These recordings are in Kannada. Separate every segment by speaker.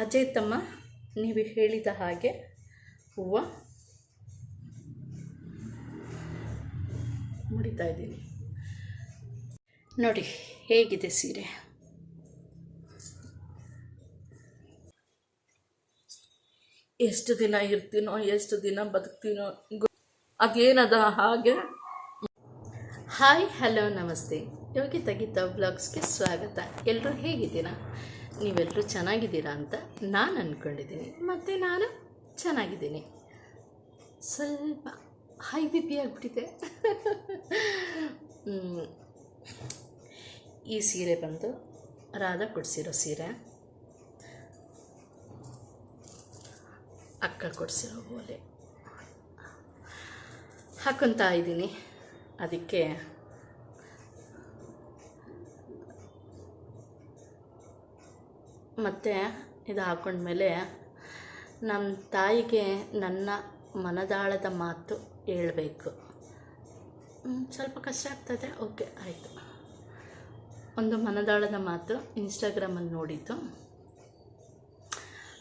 Speaker 1: ಅಜಯ್ ತಮ್ಮ ನೀವು ಹೇಳಿದ ಹಾಗೆ ಹೂವು ಮುಡಿತಾ ಇದ್ದೀನಿ. ನೋಡಿ, ಹೇಗಿದೆ ಸೀರೆ? ಎಷ್ಟು ದಿನ ಇರ್ತೀನೋ, ಎಷ್ಟು ದಿನ ಬದುಕ್ತೀನೋ ಅದೇನದ ಹಾಗೆ. ಹಾಯ್, ಹಲೋ, ನಮಸ್ತೆ. ಯೋಗಿ ಗೀತಾ ಬ್ಲಾಗ್ಸ್ಗೆ ಸ್ವಾಗತ. ಎಲ್ಲರೂ ಹೇಗಿದ್ದೀರಾ? ನೀವೆಲ್ಲರೂ ಚೆನ್ನಾಗಿದ್ದೀರಾ ಅಂತ ನಾನು ಅಂದ್ಕೊಂಡಿದ್ದೀನಿ ಮತ್ತು ನಾನು ಚೆನ್ನಾಗಿದ್ದೀನಿ. ಸ್ವಲ್ಪ ಹೈ ಬಿ ಪಿ ಆಗಿಬಿಟ್ಟಿದೆ. ಈ ಸೀರೆ ಬಂದು ರಾಧಾ ಕೊಡಿಸಿರೋ ಸೀರೆ. ಅಕ್ಕ ಕೊಡಿಸಿರೋ ಓಲೆ. ಹಾಕೊತಾ ಇದ್ದೀನಿ. ಅದಕ್ಕೆ ಮತ್ತು ಇದು ಹಾಕೊಂಡ್ಮೇಲೆ ನಮ್ಮ ತಾಯಿಗೆ ನನ್ನ ಮನದಾಳದ ಮಾತು ಹೇಳಬೇಕು. ಸ್ವಲ್ಪ ಕಷ್ಟ ಆಗ್ತದೆ. ಓಕೆ, ಆಯಿತು. ಒಂದು ಮನದಾಳದ ಮಾತು ಇನ್ಸ್ಟಾಗ್ರಾಮಲ್ಲಿ ನೋಡಿದ್ದು.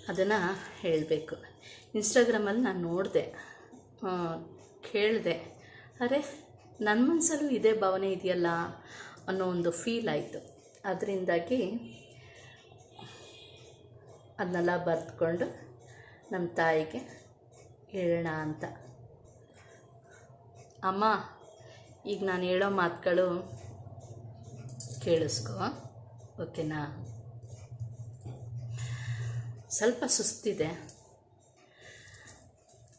Speaker 1: ಅದನ್ನು ಹೇಳಬೇಕು. ಇನ್ಸ್ಟಾಗ್ರಾಮಲ್ಲಿ ನಾನು ನೋಡಿದೆ. ಕೇಳಿದೆ. ಅರೆ ನನ್ನ ಮನಸ್ಸಲ್ಲೂ ಇದೇ ಭಾವನೆ ಇದೆಯಲ್ಲ ಅನ್ನೋ ಒಂದು ಫೀಲ್ ಆಯಿತು. ಅದರಿಂದಾಗಿ ಅದನ್ನೆಲ್ಲ ಬರೆದುಕೊಂಡು ನಮ್ಮ ತಾಯಿಗೆ ಹೇಳೋಣ ಅಂತ. ಅಮ್ಮ, ಈಗ ನಾನು ಹೇಳೋ ಮಾತುಗಳು ಕೇಳಿಸ್ಕೋ, ಓಕೆನಾ? ಸ್ವಲ್ಪ ಸುಸ್ತಿದೆ.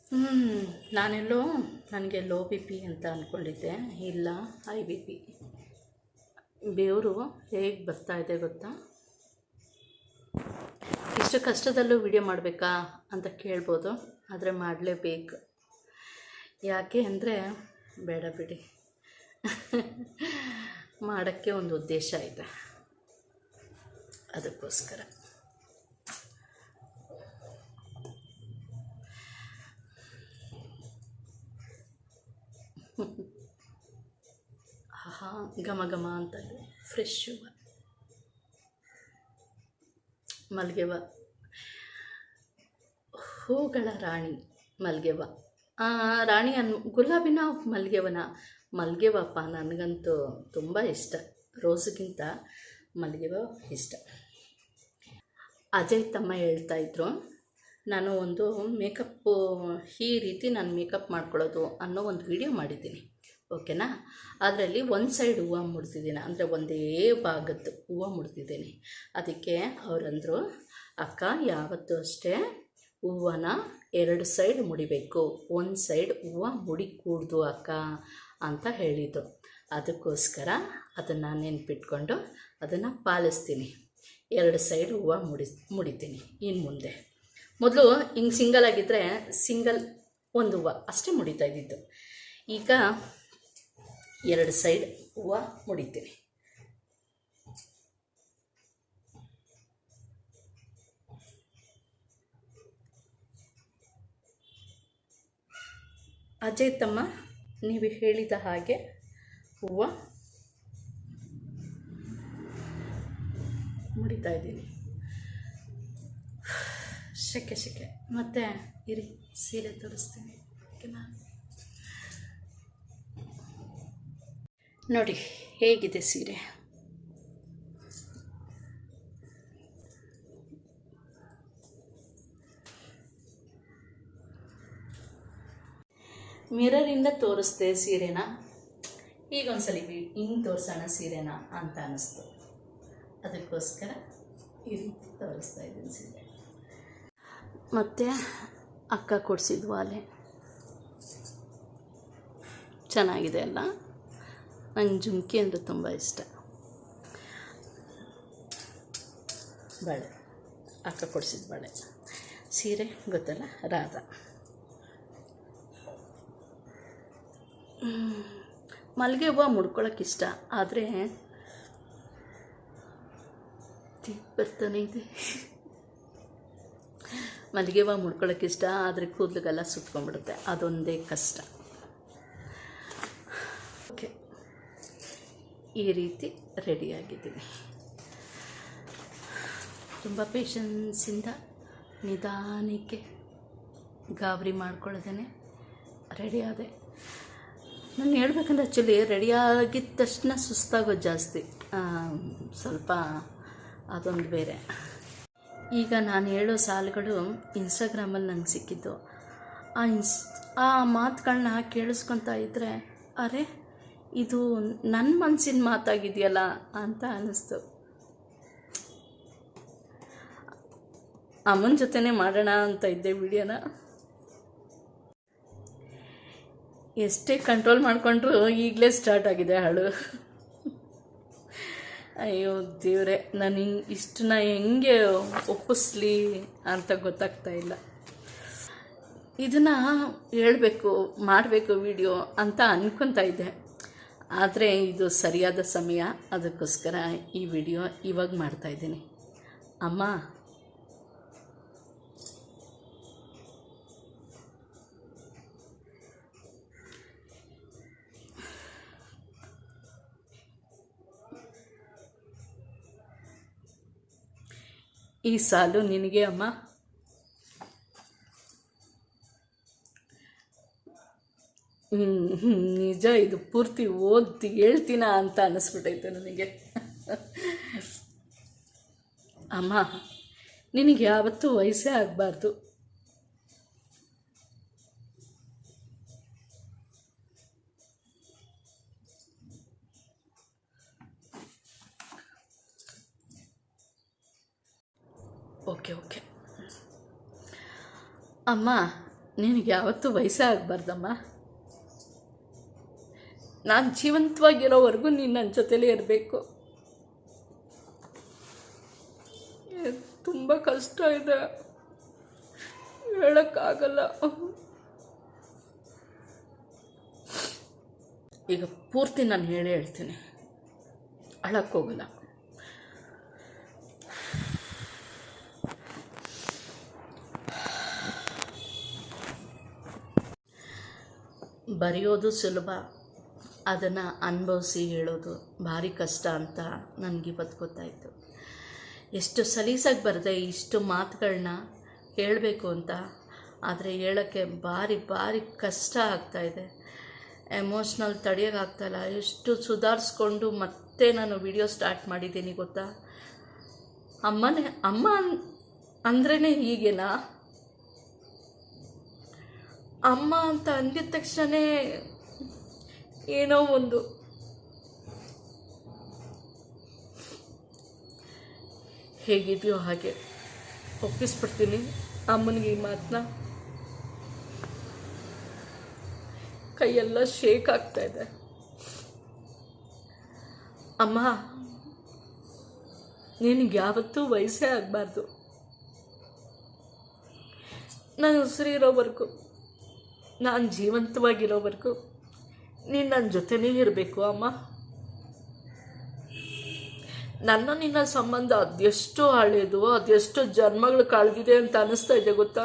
Speaker 1: ಹ್ಞೂ ನಾನೆಲ್ಲೋ ನನಗೆ ಲೋ ಬಿ ಪಿ ಅಂತ ಅಂದ್ಕೊಂಡಿದ್ದೆ. ಇಲ್ಲ, ಹೈ ಬಿ ಪಿ. ಬೇವರು ಹೇಗೆ ಇದೆ ಗೊತ್ತಾ? ಇಷ್ಟು ಕಷ್ಟದಲ್ಲೂ ವಿಡಿಯೋ ಮಾಡಬೇಕಾ ಅಂತ ಕೇಳ್ಬೋದು, ಆದರೆ ಮಾಡಲೇಬೇಕು. ಯಾಕೆ ಅಂದರೆ ಬೇಡ ಬಿಡಿ. ಮಾಡೋಕ್ಕೆ ಒಂದು ಉದ್ದೇಶ ಇದೆ. ಅದಕ್ಕೋಸ್ಕರ. ಆಹಾ, ಘಮ ಘಮ ಅಂತ ಫ್ರೆಶ್ ಹೂವು ಮಲ್ಗೆವ. ಹೂಗಳ ರಾಣಿ ಮಲ್ಗೆವ. ಆ, ರಾಣಿ ಅನ್ ಗುಲಾಬಿನ ಮಲ್ಗೆವನ ಮಲ್ಗೆವಪ್ಪ ನನಗಂತೂ ತುಂಬ ಇಷ್ಟ. ರೋಸ್ಗಿಂತ ಮಲ್ಗೆವ ಇಷ್ಟ. ಅಜಯ್ ತಮ್ಮ ಹೇಳ್ತಾ ಇದ್ರು ನಾನು ಒಂದು ಮೇಕಪ್ಪು ಈ ರೀತಿ ನಾನು ಮೇಕಪ್ ಮಾಡ್ಕೊಳ್ಳೋದು ಅನ್ನೋ ಒಂದು ವಿಡಿಯೋ ಮಾಡಿದ್ದೀನಿ. ಓಕೆನಾ? ಅದರಲ್ಲಿ ಒಂದು ಸೈಡ್ ಹೂವು ಮುಡ್ತಿದ್ದೀನಿ ಅಂದರೆ ಒಂದೇ ಭಾಗದ್ದು ಹೂವು ಮುಡ್ತಿದ್ದೀನಿ ಅದಕ್ಕೆ ಅವರಂದರು ಅಕ್ಕ ಯಾವತ್ತೂ ಅಷ್ಟೇ ಹೂವನ ಎರಡು ಸೈಡ್ ಮುಡಿಬೇಕು. ಒಂದು ಸೈಡ್ ಹೂವು ಮುಡಿ ಕೂಡ್ದು ಅಕ್ಕ ಅಂತ ಹೇಳಿದ್ದು. ಅದಕ್ಕೋಸ್ಕರ ಅದನ್ನು ನೆನ್ಪಿಟ್ಕೊಂಡು ಅದನ್ನು ಪಾಲಿಸ್ತೀನಿ. ಎರಡು ಸೈಡ್ ಹೂವು ಮುಡಿ, ಮುಡಿತೀನಿ. ಇನ್ನು ಮುಂದೆ. ಮೊದಲು ಹಿಂಗೆ ಸಿಂಗಲ್ ಆಗಿದ್ದರೆ ಸಿಂಗಲ್ ಒಂದು ಹೂವು ಅಷ್ಟೇ ಮುಡಿತಾ ಇದ್ದಿದ್ದು. ಈಗ ಎರಡು ಸೈಡ್ ಹೂವು ಮುಡಿತೀನಿ. ಅಜಯ್ ತಮ್ಮ ನೀವು ಹೇಳಿದ ಹಾಗೆ ಹೂವು ಮುಡಿತಾ ಇದ್ದೀನಿ. ಶೆಕೆ ಶೆಕೆ. ಮತ್ತು ಇರಿ, ಸೀರೆ ತೋರಿಸ್ತೀನಿ. ಓಕೆನಾ? ನೋಡಿ, ಹೇಗಿದೆ ಸೀರೆ? ಮಿರರಿಂದ ತೋರಿಸ್ದೆ ಸೀರೆನ. ಈಗ ಒಂದ್ಸಲಿ ಹಿಂಗೆ ತೋರಿಸೋಣ ಸೀರೆನ ಅಂತ ಅನ್ನಿಸ್ತು ಅದಕ್ಕೋಸ್ಕರ ಈ ತೋರಿಸ್ತಾ ಇದ್ದೀನಿ ಸೀರೆ. ಮತ್ತು ಅಕ್ಕ ಕೊಡಿಸಿದ್ವು ವಾಲೆ. ಚೆನ್ನಾಗಿದೆ ಅಲ್ಲ? ನಂಗೆ ಜುಮ್ಕಿ ಅಂದರೆ ತುಂಬ ಇಷ್ಟ. ಬಳೆ. ಅಕ್ಕ ಕೊಡಿಸಿದ ಬಳೆ. ಸೀರೆ, ಗೊತ್ತಲ್ಲ? ರಾಧಾ. ಮಲ್ಲಿಗೆ ಹೂವು ಮುಡ್ಕೊಳಕ್ಕೆ ಇಷ್ಟ, ಆದರೆ ಬರ್ತಾನೆ ಇದೆ ಮಲ್ಲಿಗೆ ಹೂವು ಮುಡ್ಕೊಳಕ್ಕೆ ಇಷ್ಟ, ಆದರೆ ಕೂದಲಿಗೆಲ್ಲ ಸುತ್ಕೊಂಡ್ಬಿಡುತ್ತೆ, ಅದೊಂದೇ ಕಷ್ಟ. ಓಕೆ, ಈ ರೀತಿ ರೆಡಿಯಾಗಿದ್ದೀನಿ ತುಂಬ ಪೇಷನ್ಸಿಂದ ನಿಧಾನಕ್ಕೆ ಗಾಬರಿ ಮಾಡ್ಕೊಳ್ಳೋದೇ ರೆಡಿ ಆದೆ. ನಾನು ಹೇಳ್ಬೇಕಂದ್ರೆ ಆ್ಯಕ್ಚುಲಿ ರೆಡಿಯಾಗಿದ್ದ ತಕ್ಷಣ ಸುಸ್ತಾಗೋದು ಜಾಸ್ತಿ. ಸ್ವಲ್ಪ ಅದೊಂದು ಬೇರೆ. ಈಗ ನಾನು ಹೇಳೋ ಸಾಲುಗಳು ಇನ್ಸ್ಟಾಗ್ರಾಮಲ್ಲಿ ನಂಗೆ ಸಿಕ್ಕಿದ್ದು. ಆ ಇನ್ಸ್ ಆ ಮಾತುಗಳನ್ನ ಕೇಳಿಸ್ಕೊತಾ ಇದ್ದರೆ ಅರೆ, ಇದು ನನ್ನ ಮನಸ್ಸಿನ ಮಾತಾಗಿದೆಯಲ್ಲ ಅಂತ ಅನ್ನಿಸ್ತು ಅಮ್ಮನ ಜೊತೆನೇ ಮಾಡೋಣ ಅಂತ ಇದ್ದೆ ವಿಡಿಯೋನ. ಎಷ್ಟೇ ಕಂಟ್ರೋಲ್ ಮಾಡಿಕೊಂಡ್ರು ಈಗಲೇ ಸ್ಟಾರ್ಟ್ ಆಗಿದೆ ಹಾಳು. ಅಯ್ಯೋ ದೇವ್ರೆ, ನಾನು ಹಿಂಗೆ ಇಷ್ಟನ್ನ ಹೆಂಗೆ ಒಪ್ಪಿಸ್ಲಿ ಅಂತ ಗೊತ್ತಾಗ್ತಾ ಇಲ್ಲ. ಇದನ್ನು ಹೇಳಬೇಕು, ಮಾಡಬೇಕು ವಿಡಿಯೋ ಅಂತ ಅನ್ಕೊತಾ ಇದ್ದೆ. ಆದರೆ ಇದು ಸರಿಯಾದ ಸಮಯ, ಅದಕ್ಕೋಸ್ಕರ ಈ ವಿಡಿಯೋ ಇವಾಗ ಮಾಡ್ತಾಯಿದ್ದೀನಿ ಅಮ್ಮ. ಈ ಸಾಲು ನಿನಗೆ, ಅಮ್ಮ. ನಿಜ, ಇದು ಪೂರ್ತಿ ಓದಿ ಹೇಳ್ತೀನ ಅಂತ ಅನ್ನಿಸ್ಬಿಟ್ಟೈತೆ ನನಗೆ. ಅಮ್ಮ, ನಿನಗೆ ಯಾವತ್ತೂ ವಯಸ್ಸೇ ಆಗಬಾರ್ದು ಓಕೆ ಓಕೆ ಅಮ್ಮ, ನಿನಗೆ ಯಾವತ್ತೂ ವಯಸ್ಸೇ ಆಗಬಾರ್ದಮ್ಮ ನಾನು ಜೀವಂತವಾಗಿರೋವರೆಗೂ ನೀನು ನನ್ನ ಜೊತೆಲೇ ಇರಬೇಕು. ತುಂಬ ಕಷ್ಟ ಇದೆ. ಹೇಳೋಕ್ಕಾಗಲ್ಲ. ಈಗ ಪೂರ್ತಿ ನಾನು ಹೇಳೇ ಹೇಳ್ತೀನಿ. ಅಳಕ್ಕೋಗಲ್ಲ ಬರೆಯೋದು ಸುಲಭ, ಅದನ್ನು ಅನುಭವಿಸಿ ಹೇಳೋದು ಭಾರಿ ಕಷ್ಟ ಅಂತ ನನಗೆ ಇವತ್ತು ಗೊತ್ತಾಯಿತು. ಎಷ್ಟು ಸಲೀಸಾಗಿ ಬರದೆ ಇಷ್ಟು ಮಾತುಗಳನ್ನ ಹೇಳಬೇಕು ಅಂತ, ಆದರೆ ಹೇಳೋಕ್ಕೆ ಭಾರಿ ಭಾರಿ ಕಷ್ಟ ಆಗ್ತಾಯಿದೆ ಎಮೋಷ್ನಲ್ ತಡೆಯೋಕ್ಕಾಗ್ತಾಯಿಲ್ಲ ಎಷ್ಟು ಸುಧಾರಿಸ್ಕೊಂಡು ಮತ್ತೆ ನಾನು ವಿಡಿಯೋ ಸ್ಟಾರ್ಟ್ ಮಾಡಿದ್ದೀನಿ ಗೊತ್ತಾ? ಅಮ್ಮನೇ, ಅಮ್ಮ ಅಂದ್ರೇ ಹೀಗೇನಾ? ಅಮ್ಮ ಅಂತ ಅಂದಿದ ತಕ್ಷಣ ಏನೋ ಒಂದು. ಹೇಗಿದೆಯೋ ಹಾಗೆ. ಒಪ್ಪಿಸ್ಬಿಡ್ತೀನಿ ಅಮ್ಮನಿಗೆ ಈ ಮಾತನ್ನ ಕೈಯೆಲ್ಲ ಶೇಕ್ ಆಗ್ತಾ ಇದೆ. ಅಮ್ಮ, ನಿನಗೆ ಯಾವತ್ತೂ ವಯಸ್ಸೇ ಆಗಬಾರ್ದು. ನಾನು ಉಸಿರಿರೋವರೆಗೂ ನಾನು ಜೀವಂತವಾಗಿರೋವರೆಗೂ ನೀನು ನನ್ನ ಜೊತೆನೇ ಇರಬೇಕು, ಅಮ್ಮ. ನನ್ನ ನಿನ್ನ ಸಂಬಂಧ ಅದೆಷ್ಟು ಹಳೆಯದು ಅದೆಷ್ಟು ಜನ್ಮಗಳು ಕಳೆದಿದೆ ಅಂತ ಅನ್ನಿಸ್ತಾ ಇದೆ, ಗೊತ್ತಾ?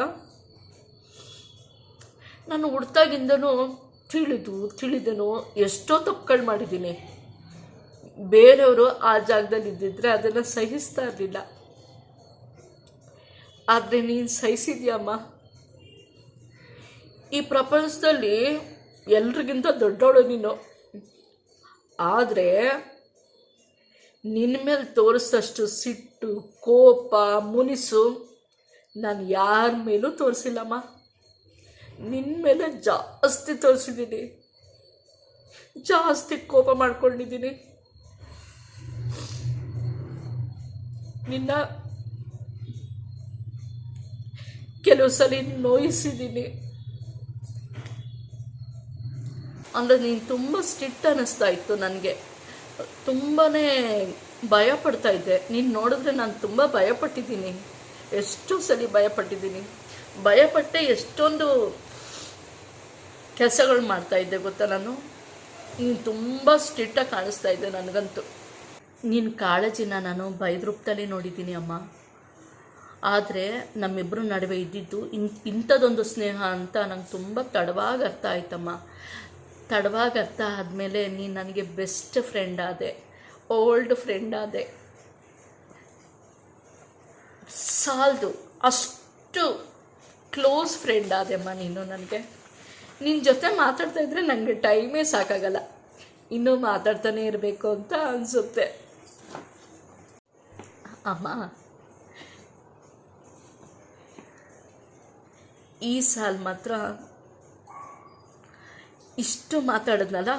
Speaker 1: ನಾನು ಹುಡ್ತಾಗಿಂದನೂ ತಿಳಿದು, ತಿಳಿದನು ಎಷ್ಟೋ ತಪ್ಪುಗಳು ಮಾಡಿದ್ದೀನಿ. ಬೇರೆಯವರು ಆ ಜಾಗದಲ್ಲಿ ಇದ್ದಿದ್ರೆ ಅದನ್ನು ಸಹಿಸ್ತಾ ಇರಲಿಲ್ಲ. ಆದರೆ ನೀನು ಸಹಿಸಿದ್ಯಮ್ಮ ಈ ಪ್ರಪಂಚದಲ್ಲಿ ಎಲ್ರಿಗಿಂತ ದೊಡ್ಡವಳು ನೀನು. ಆದರೆ ನಿನ್ನ ಮೇಲೆ ತೋರಿಸಷ್ಟು ಸಿಟ್ಟು, ಕೋಪ, ಮುನಿಸು ನಾನು ಯಾರ ಮೇಲೂ ತೋರಿಸಿಲ್ಲಮ್ಮ. ನಿನ್ನ ಮೇಲೆ ಜಾಸ್ತಿ ತೋರಿಸಿದ್ದೀನಿ. ಜಾಸ್ತಿ ಕೋಪ ಮಾಡ್ಕೊಂಡಿದ್ದೀನಿ. ನಿನ್ನ ಕೆಲವು ಸಲ ನೋಯಿಸಿದ್ದೀನಿ. ಅಂದರೆ ನೀನು ತುಂಬ ಸ್ಟ್ರಿಕ್ಟ್ ಅನ್ನಿಸ್ತಾ ಇತ್ತು ನನಗೆ. ತುಂಬಾ ಭಯ ಪಡ್ತಾ ಇದ್ದೆ. ನೀನು ನೋಡಿದ್ರೆ ನಾನು ತುಂಬ ಭಯಪಟ್ಟಿದ್ದೀನಿ. ಎಷ್ಟು ಸಲ ಭಯಪಟ್ಟಿದ್ದೀನಿ. ಭಯಪಟ್ಟೆ ಎಷ್ಟೊಂದು ಕೆಲಸಗಳು ಮಾಡ್ತಾ ಇದ್ದೆ ಗೊತ್ತಾ ನಾನು? ನೀನು ತುಂಬ ಸ್ಟ್ರಿಕ್ಟಾಗಿ ಕಾಣಿಸ್ತಾ ಇದ್ದೆ ನನಗಂತೂ. ನಿನ್ನ ಕಾಳಜಿನ ನಾನು ರೂಪದಲ್ಲಿ ನೋಡಿದ್ದೀನಿ ಅಮ್ಮ. ಆದರೆ ನಮ್ಮಿಬ್ಬರ ನಡುವೆ ಇದ್ದಿದ್ದು ಇನ್ ಇಂಥದ್ದೊಂದು ಸ್ನೇಹ ಅಂತ ನಂಗೆ ತುಂಬ ತಡವಾಗಿ ಅರ್ಥ ಆಯ್ತಮ್ಮ. ತಡವಾಗಿ ಅರ್ಥ ಆದಮೇಲೆ ನೀನು ನನಗೆ ಬೆಸ್ಟ್ ಫ್ರೆಂಡ್ ಆದೆ ಓಲ್ಡ್ ಫ್ರೆಂಡ್ ಆದೆ. ಸಾಲದು, ಅಷ್ಟು ಕ್ಲೋಸ್ ಫ್ರೆಂಡ್ ಆದೆಮ್ಮ ನೀನು ನನಗೆ. ನಿನ್ನ ಜೊತೆ ಮಾತಾಡ್ತಾ ಇದ್ರೆ ನನಗೆ ಟೈಮೇ ಸಾಕಾಗಲ್ಲ. ಇನ್ನೂ ಮಾತಾಡ್ತಾನೆ ಇರಬೇಕು ಅಂತ ಅನಿಸುತ್ತೆ. ಅಮ್ಮ, ಈ ಸಾಲ್ ಮಾತ್ರ ಇಷ್ಟು ಮಾತಾಡಿದ್ನಲ್ಲ,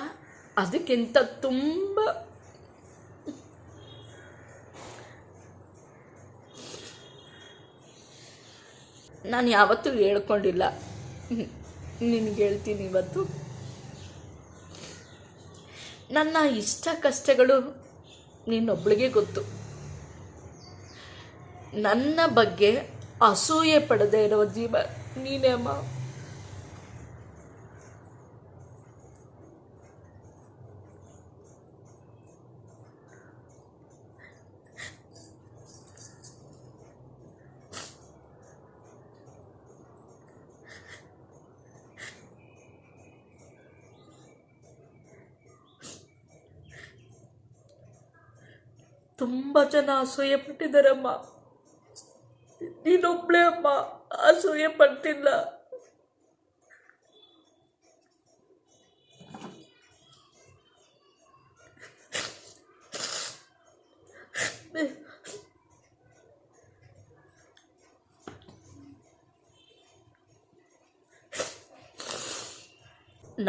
Speaker 1: ಅದಕ್ಕಿಂತ ತುಂಬ ನಾನು ಯಾವತ್ತೂ ಹೇಳ್ಕೊಂಡಿಲ್ಲ. ನಿನಗೆ ಹೇಳ್ತೀನಿ ಇವತ್ತು. ನನ್ನ ಇಷ್ಟ ಕಷ್ಟಗಳು ನಿನ್ನೊಬ್ಳಿಗೆ ಗೊತ್ತು. ನನ್ನ ಬಗ್ಗೆ ಅಸೂಯೆ ಪಡದೆ ಇರೋ ಜೀವ ನೀನೇ ಅಮ್ಮ. ತುಂಬ ಜನ ಅಸೂಯೆ ಪಟ್ಟಿದ್ದಾರಮ್ಮ ನೀನೊಬ್ಳೇ ಅಮ್ಮ, ಅಸೂಯೆ ಪಡ್ತಿಲ್ಲ.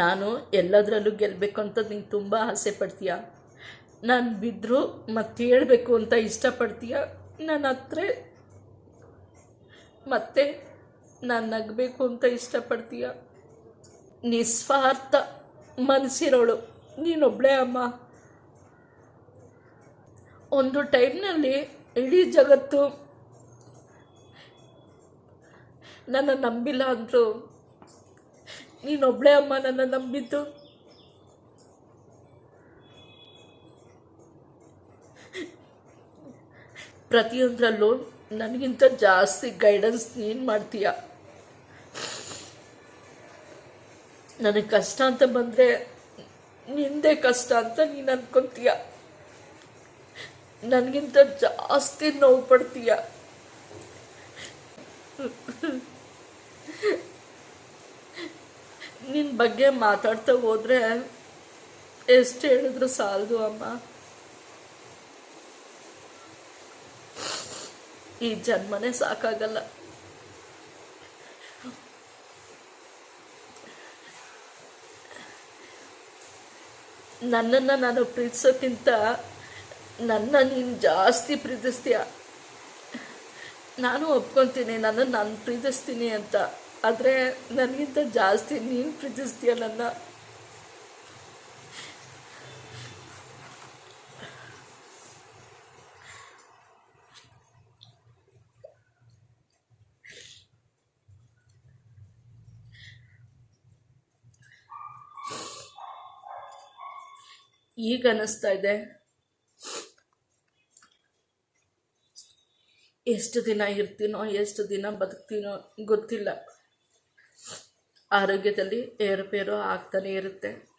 Speaker 1: ನಾನು ಎಲ್ಲದರಲ್ಲೂ ಗೆಲ್ಲಬೇಕು ಅಂತ ನೀನು ತುಂಬ ಆಸೆ ಪಡ್ತೀಯ? ನಾನು ಬಿದ್ದರು ಮತ್ತೆ ಹೇಳಬೇಕು ಅಂತ ಇಷ್ಟಪಡ್ತೀಯ? ನನ್ನ ಹತ್ರ ಮತ್ತೆ ನಾನು ನಗಬೇಕು ಅಂತ ಇಷ್ಟಪಡ್ತೀಯ? ನಿಸ್ವಾರ್ಥ ಮನಸ್ಸಿರೋಳು ನೀನೊಬ್ಳೇ ಅಮ್ಮ. ಒಂದು ಟೈಮ್ನಲ್ಲಿ ಇಡೀ ಜಗತ್ತು ನನ್ನ ನಂಬಿಲ್ಲ ಅಂದರು. ನೀನೊಬ್ಳೇ ಅಮ್ಮ ನನ್ನ ನಂಬಿದ್ದು. ಪ್ರತಿಯೊಂದರಲ್ಲೂ ನನಗಿಂತ ಜಾಸ್ತಿ ಗೈಡೆನ್ಸ್ ನೀನು ಮಾಡ್ತೀಯ? ನನಗೆ ಕಷ್ಟ ಅಂತ ಬಂದರೆ ನಿಂದೆ ಕಷ್ಟ ಅಂತ ನೀನು ಅನ್ಕೊತೀಯ? ನನಗಿಂತ ಜಾಸ್ತಿ ನೋವು ಪಡ್ತೀಯ? ನಿನ್ನ ಬಗ್ಗೆ ಮಾತಾಡ್ತಾ ಹೋದರೆ ಎಷ್ಟು ಹೇಳಿದ್ರು ಸಾಲದು ಅಮ್ಮ? ಈ ಜನ್ಮನೇ ಸಾಕಾಗಲ್ಲ. ನನ್ನನ್ನು ನಾನು ಪ್ರೀತಿಸೋಕ್ಕಿಂತ ನನ್ನ ನೀನು ಜಾಸ್ತಿ ಪ್ರೀತಿಸ್ತೀಯ? ನಾನು ಒಪ್ಕೊತೀನಿ, ನನ್ನನ್ನು ನಾನು ಪ್ರೀತಿಸ್ತೀನಿ ಅಂತ. ಆದರೆ ನನಗಿಂತ ಜಾಸ್ತಿ ನೀನು ಪ್ರೀತಿಸ್ತೀಯ ನನ್ನ? ಈಗ ಅನ್ನಿಸ್ತಾ ಇದೆ. ಎಷ್ಟು ದಿನ ಇರ್ತೀನೋ, ಎಷ್ಟು ದಿನ ಬದುಕ್ತೀನೋ ಗೊತ್ತಿಲ್ಲ. ಆರೋಗ್ಯದಲ್ಲಿ ಏರುಪೇರು ಆಗ್ತಾನೆ ಇರುತ್ತೆ.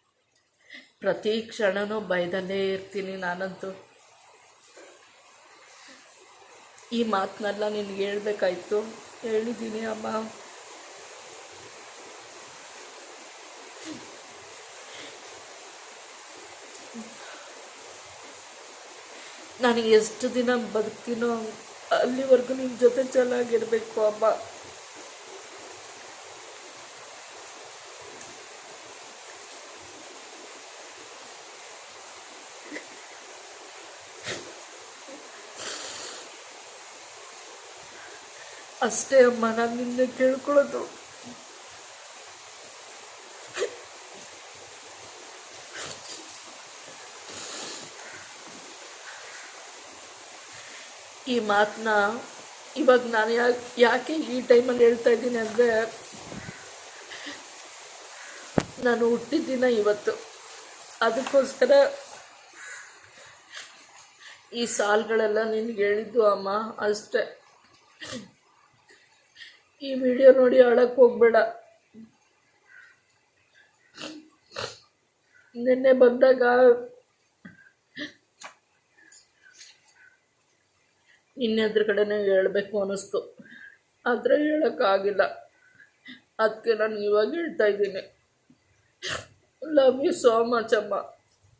Speaker 1: ಪ್ರತಿ ಕ್ಷಣನೂ ಭಯದಲ್ಲೇ ಇರ್ತೀನಿ ನಾನಂತೂ. ಈ ಮಾತನ್ನೆಲ್ಲ ನಿನಗೆ ಹೇಳಬೇಕಾಯ್ತು. ಹೇಳಿದ್ದೀನಿ ಅಮ್ಮ. ನನಗೆ ಎಷ್ಟು ದಿನ ಬದುಕ್ತೀನೋ ಅಲ್ಲಿವರೆಗೂ ನಿಮ್ಮ ಜೊತೆ ಚೆನ್ನಾಗಿರಬೇಕು ಅಮ್ಮ. ಅಷ್ಟೇ ಅಮ್ಮ ನಾನು ನಿನ್ನೆ ಕೇಳ್ಕೊಳ್ಳೋದು. ಈ ಮಾತನ್ನ ಇವಾಗ ನಾನು ಯಾಕೆ ಯಾಕೆ ಈ ಟೈಮಲ್ಲಿ ಹೇಳ್ತಾ ಇದ್ದೀನಿ ಅಂದರೆ ನಾನು ಹುಟ್ಟಿದ ದಿನ ಇವತ್ತು. ಅದಕ್ಕೋಸ್ಕರ ಈ ಸಾಲ್ಗಳೆಲ್ಲ ನಿನ್ಗೆ ಹೇಳಿದ್ದು ಅಮ್ಮ ಅಷ್ಟೆ. ಈ ವಿಡಿಯೋ ನೋಡಿ ಅಳಕ್ಕೆ ಹೋಗ್ಬೇಡ. ನಿನ್ನೆ ಬಂದಾಗ ಇನ್ನೆದ್ರುಗಡೆನೇ ಹೇಳಬೇಕು ಅನ್ನಿಸ್ತು ಆದರೆ ಹೇಳೋಕ್ಕಾಗಿಲ್ಲ. ಅದಕ್ಕೆ ನಾನು ಇವಾಗ ಹೇಳ್ತಾ ಇದ್ದೀನಿ. ಲವ್ ಯು ಸೋ ಮಚ್ ಅಮ್ಮ.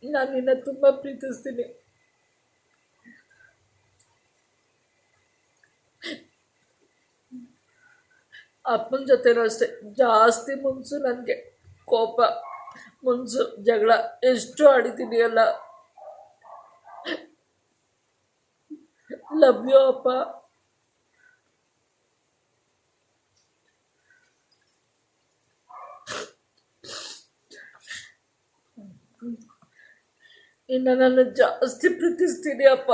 Speaker 1: ನಾನು ನಿನ್ನ ತುಂಬ ಪ್ರೀತಿಸ್ತೀನಿ. ಅಪ್ಪನ ಜೊತೆನೂ ಅಷ್ಟೇ. ಜಾಸ್ತಿ ಮುನ್ಸು ನನಗೆ. ಕೋಪ, ಮುನ್ಸು, ಜಗಳ, ಎಷ್ಟು ಆಡಿದ್ದೀನಿ ಅಲ್ಲ. ಯು ಅಪ್ಪ ಇನ್ನು ನಾನು ಜಾಸ್ತಿ ಪ್ರೀತಿಸ್ತೀನಿ ಅಪ್ಪ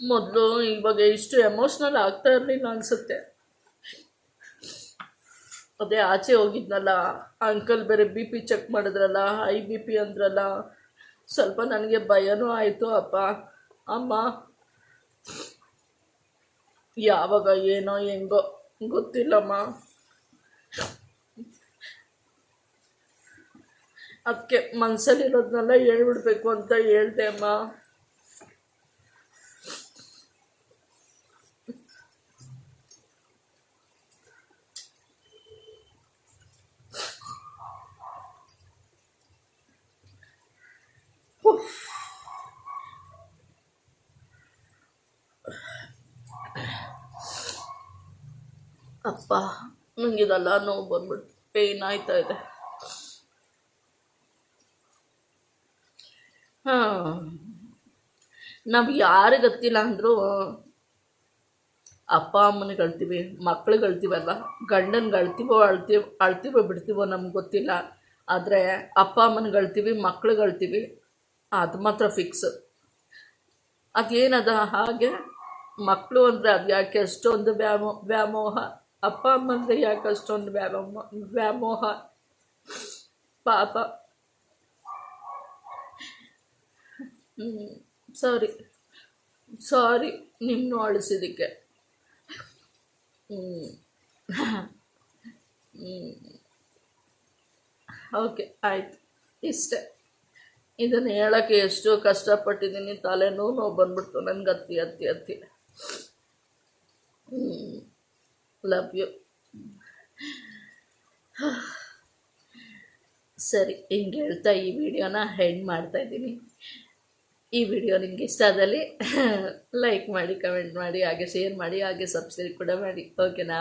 Speaker 1: ಮೊದಲು ಇವಾಗ ಇಷ್ಟು ಎಮೋಷ್ನಲ್ ಆಗ್ತಾ ಇರಲಿಲ್ಲ ಅನಿಸುತ್ತೆ. ಅದೇ ಆಚೆ ಹೋಗಿದ್ನಲ್ಲ ಅಂಕಲ್ ಬೇರೆ ಬಿ ಪಿ ಚೆಕ್ ಮಾಡಿದ್ರಲ್ಲ ಹೈ ಬಿ ಪಿ ಅಂದ್ರಲ್ಲ, ಸ್ವಲ್ಪ ನನಗೆ ಭಯನೂ ಆಯಿತು ಅಪ್ಪ. ಅಮ್ಮ, ಯಾವಾಗ ಏನೋ ಹೆಂಗೋ ಗೊತ್ತಿಲ್ಲಮ್ಮ. ಅದಕ್ಕೆ ಮನಸ್ಸಲ್ಲಿರೋದನ್ನೆಲ್ಲ ಹೇಳ್ಬಿಡ್ಬೇಕು ಅಂತ ಹೇಳ್ದೆ ಅಮ್ಮ. ಅಪ್ಪ ನನಗಿದೆಲ್ಲ ನೋವು ಬಂದ್ಬಿಡ್ತು. ಪೇಯ್ನ್ ಆಯ್ತಾ ಇದೆ. ಹಾಂ. ನಾವು ಯಾರಿಗೆ ಗೊತ್ತಿಲ್ಲ ಅಂದರೂ ಅಪ್ಪ, ಅಮ್ಮನ ಅಳ್ತೀವಿ ಮಕ್ಳಿಗೆ ಅಳ್ತೀವಲ್ಲ ಗಂಡನ್ಗೆ ಅಳ್ತೀವೋ ಅಳ್ತೀವಿ ಅಳ್ತೀವೋ ಬಿಡ್ತೀವೋ ನಮ್ಗೆ ಗೊತ್ತಿಲ್ಲ. ಆದರೆ ಅಪ್ಪ, ಅಮ್ಮನ ಅಳ್ತೀವಿ ಮಕ್ಳಿಗೆ ಅಳ್ತೀವಿ ಅದು ಮಾತ್ರ ಫಿಕ್ಸ್ ಅದೇನದ ಹಾಗೆ? ಮಕ್ಕಳು ಅಂದರೆ ಅದು ಯಾಕೆ ಅಷ್ಟೊಂದು ವ್ಯಾಮೋ, ವ್ಯಾಮೋಹ, ಅಪ್ಪ ಅಮ್ಮ ಅಂದರೆ ಯಾಕೆ ಅಷ್ಟೊಂದು ವ್ಯಾಮೋಹ ವ್ಯಾಮೋಹ? ಪಾಪ. ಸಾರಿ. ಸಾರಿ ನಿಮ್ಮನ್ನು ಅಳಿಸಿದ್ದಕ್ಕೆ. ಓಕೆ, ಆಯಿತು. ಇಷ್ಟೇ. ಇದನ್ನು ಹೇಳೋಕ್ಕೆ ಎಷ್ಟು ಕಷ್ಟಪಟ್ಟಿದ್ದೀನಿ. ತಲೆನೋವು ನೋವು ಬಂದ್ಬಿಡ್ತು. ನನಗೆ ಹತ್ತಿ ಅತ್ತಿ. ಅತ್ತಿ ಲವ್ ಯು ಸರಿ, ಹಿಂಗೆ ಹೇಳ್ತಾ ಈ ವಿಡಿಯೋನ ಹೆಂಡ್ ಮಾಡ್ತಾ ಇದ್ದೀನಿ. ಈ ವಿಡಿಯೋ ನಿಮ್ಗೆ ಇಷ್ಟ ಆದಲ್ಲಿ ಲೈಕ್ ಮಾಡಿ ಕಮೆಂಟ್ ಮಾಡಿ, ಹಾಗೆ ಶೇರ್ ಮಾಡಿ, ಹಾಗೆ ಸಬ್ಸ್ಕ್ರೈಬ್ ಕೂಡ ಮಾಡಿ. ಓಕೆನಾ